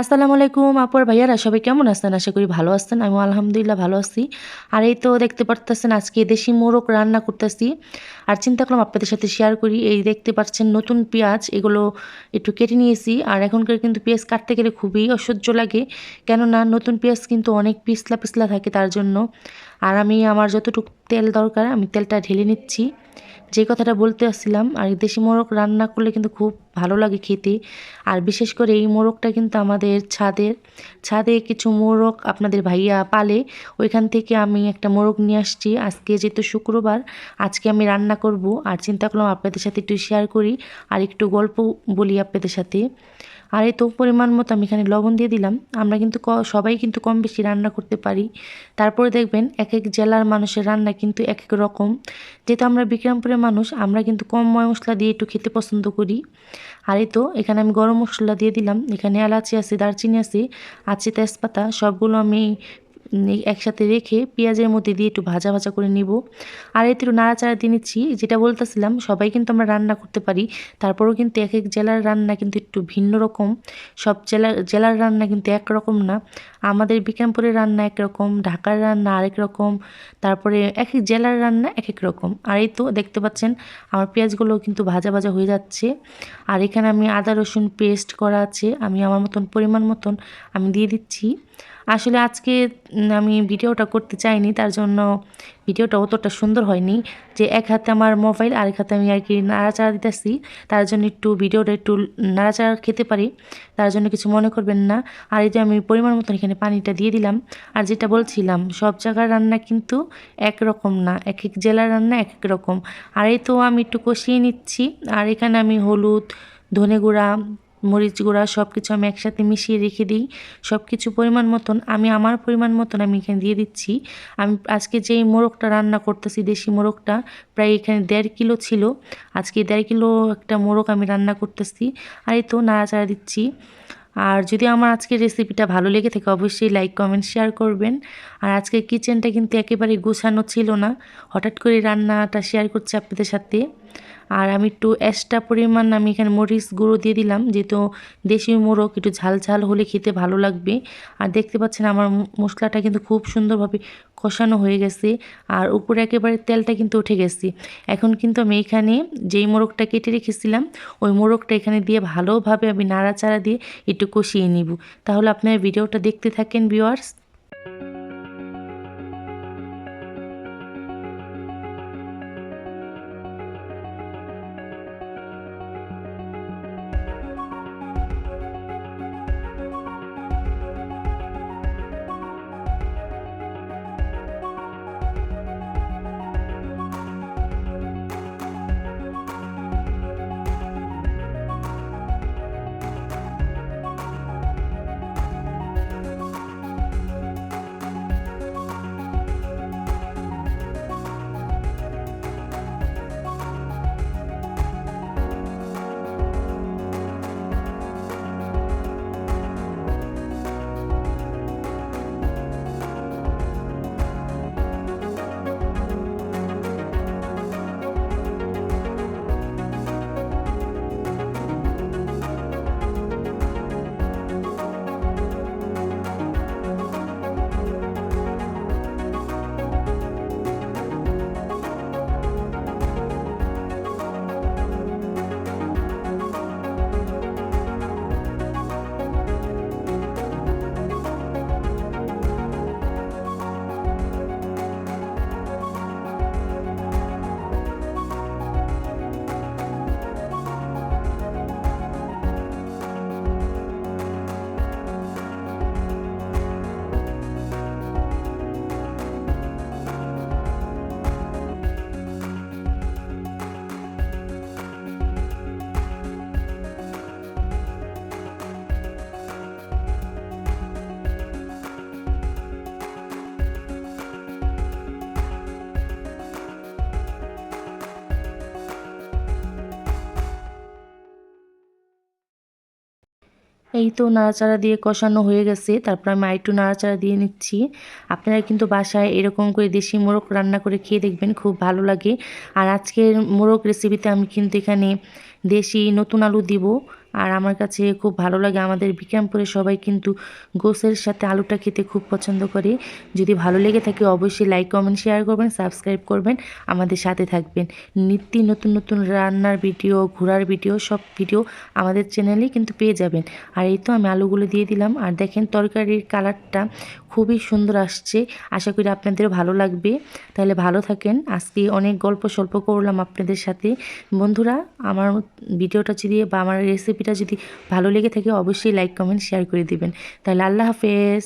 আসসালামু আলাইকুম আপুর ভাইয়ারা, সবাই কেমন আছেন? আশা করি ভালো আছেন আমি আলহামদুলিল্লাহ ভালো আছি। আর এই তো দেখতে পারতেছেন আজকে দেশি মোরগ রান্না করতেছি। আর চিন্তা করলাম আপনাদের সাথে শেয়ার করি। এই দেখতে পাচ্ছেন নতুন পেঁয়াজ, এগুলো একটু কেটে নিয়েছি। আর এখনকার কিন্তু পেঁয়াজ কাটতে গেলে খুবই অসহ্য লাগে। কেননা নতুন পেঁয়াজ কিন্তু অনেক পিছলা পিছলা থাকে তার জন্য। আর আমি আমার যতটুকু তেল দরকার, আমি তেলটা ঢেলে নিচ্ছি। যে কথাটা বলতে আসছিলাম, আর দেশি মোরগ রান্না করলে কিন্তু খুব ভালো লাগে খেতে। আর বিশেষ করে এই মোরগটা কিন্তু আমাদের ছাদের, ছাদে কিছু মোরগ আপনাদের ভাইয়া পালে, ওইখান থেকে আমি একটা মোরগ নিয়ে আসছি। আজকে যেহেতু শুক্রবার, আজকে আমি রান্না করব। আর চিন্তা করলাম আপনাদের সাথে একটু শেয়ার করি, আর একটু গল্প বলি আপনাদের সাথে। আর এই তো পরিমাণ মতো আমি এখানে লবণ দিয়ে দিলাম। আমরা কিন্তু সবাই কিন্তু কম বেশি রান্না করতে পারি। তারপরে দেখবেন এক এক জেলার মানুষের রান্না কিন্তু এক এক রকম। যেহেতু আমরা বিক্রমপুরের মানুষ, আমরা কিন্তু কম ময় মশলা দিয়ে একটু খেতে পছন্দ করি। আর এই তো, এখানে আমি গরম মশলা দিয়ে দিলাম। এখানে এলাচি আছে, দারচিনি আছে আছে তেজপাতা, সবগুলো আমি একসাথে রেখে পেঁয়াজের মধ্যে দিয়ে একটু ভাজা ভাজা করে নিব। আর এতে একটু নাড়াচাড়া দিয়ে নিচ্ছি। যেটা বলতেছিলাম, সবাই কিন্তু আমরা রান্না করতে পারি। তারপরেও কিন্তু এক এক জেলার রান্না কিন্তু একটু ভিন্ন রকম। সব জেলার জেলার রান্না কিন্তু একরকম না। আমাদের বিক্রমপুরের রান্না একরকম, ঢাকার রান্না আরেক রকম, তারপরে এক এক জেলার রান্না এক এক রকম। আর এই তো দেখতে পাচ্ছেন, আমার পেঁয়াজগুলো কিন্তু ভাজা ভাজা হয়ে যাচ্ছে। আর এখানে আমি আদা রসুন পেস্ট করা আছে। আমি আমার মতন, পরিমাণ মতন আমি দিয়ে দিচ্ছি। আসলে আজকে আমি ভিডিওটা করতে চাইনি, তার জন্য ভিডিওটা অতটা সুন্দর হয়নি। যে এক হাতে আমার মোবাইল, আরেক হাতে আমি আর কি নাড়াচাড়া দিতেছি, তার জন্য একটু ভিডিওটা একটু নাড়াচাড়া খেতে পারি, তার জন্য কিছু মনে করবেন না। আর এই যে আমি পরিমাণ মতন এখানে পানিটা দিয়ে দিলাম, আর যেটা বলছিলাম, সব জায়গার রান্না কিন্তু একরকম না এক এক জেলার রান্না এক এক রকম। আর এই তো আমি একটু কষিয়ে নিচ্ছি, আর এখানে আমি হলুদ, ধনে গুঁড়া মরিচ গুঁড়া সব কিছু আমি একসাথে মিশিয়ে রেখে দিই। সব কিছু পরিমাণ মতন, আমি আমার পরিমাণ মতন আমি এখানে দিয়ে দিচ্ছি। আমি আজকে যেই মোরগটা রান্না করতেছি, দেশি মোরগটা, প্রায় এখানে দেড় কিলো ছিল। আজকে দেড় কিলো একটা মোরগ আমি রান্না করতেছি। আর এই তো নাড়াচাড়া দিচ্ছি। আর যদি আমার আজকের রেসিপিটা ভালো লেগে থাকে, অবশ্যই লাইক, কমেন্ট, শেয়ার করবেন। আর আজকের কিচেনটা কিন্তু একেবারে গোছানো ছিল না। হঠাৎ করে রান্নাটা শেয়ার করছি আপনাদের সাথে। আর আমি একটু এক্সট্রা পরিমাণ আমি এখানে মরিচ গুঁড়ো দিয়ে দিলাম, যেহেতু দেশি মোরগ, একটু ঝাল ঝাল হলে খেতে ভালো লাগবে। আর দেখতে পাচ্ছেন আমার মশলাটা কিন্তু খুব সুন্দরভাবে কষানো হয়ে গেছে, আর উপরে একেবারে তেলটা কিন্তু উঠে গেছে। এখন কিন্তু আমি এখানে যেই মোরগটা কেটে রেখেছিলাম, ওই মোরগটা এখানে দিয়ে ভালোভাবে আমি নাড়াচাড়া দিয়ে একটু কষিয়ে নিব। তাহলে আপনার ভিডিওটা দেখতে থাকেন ভিউয়ার্স এই তো নাড়াচাড়া দিয়ে কষানো হয়ে গেছে, তারপর আমি আরেকটু নাড়াচাড়া দিয়ে নিচ্ছি। আপনারা কিন্তু বাসায় এরকম করে দেশি মোরগ রান্না করে খেয়ে দেখবেন, খুব ভালো লাগে। আর আজকের মোরগ রেসিপিতে আমি কিন্তু এখানে দেশি নতুন আলু দিব। আর আমার কাছে খুব ভালো লাগে আমাদের বিক্রমপুরে সবাই কিন্তু গোসের সাথে আলুটা খেতে খুব পছন্দ করে। যদি ভালো লেগে থাকে অবশ্যই লাইক কমেন্ট শেয়ার করবেন সাবস্ক্রাইব করবেন। আমাদের সাথে থাকবেন। নিত্য নতুন নতুন রান্নার ভিডিও ঘোরার ভিডিও সব ভিডিও আমাদের চ্যানেলেই কিন্তু পেয়ে যাবেন। আর এই তো আমি আলুগুলো দিয়ে দিলাম। আর দেখেন তরকারির কালারটা খুবই সুন্দর আসছে। আশা করি আপনাদেরও ভালো লাগবে। তাহলে ভালো থাকেন। আজকে অনেক গল্প সল্প করলাম আপনাদের সাথে। বন্ধুরা, আমার ভিডিওটা যদি বা আমার রেসিপিটা যদি ভালো লেগে থাকে অবশ্যই লাইক কমেন্ট শেয়ার করে দিবেন। তাহলে আল্লাহ হাফেজ।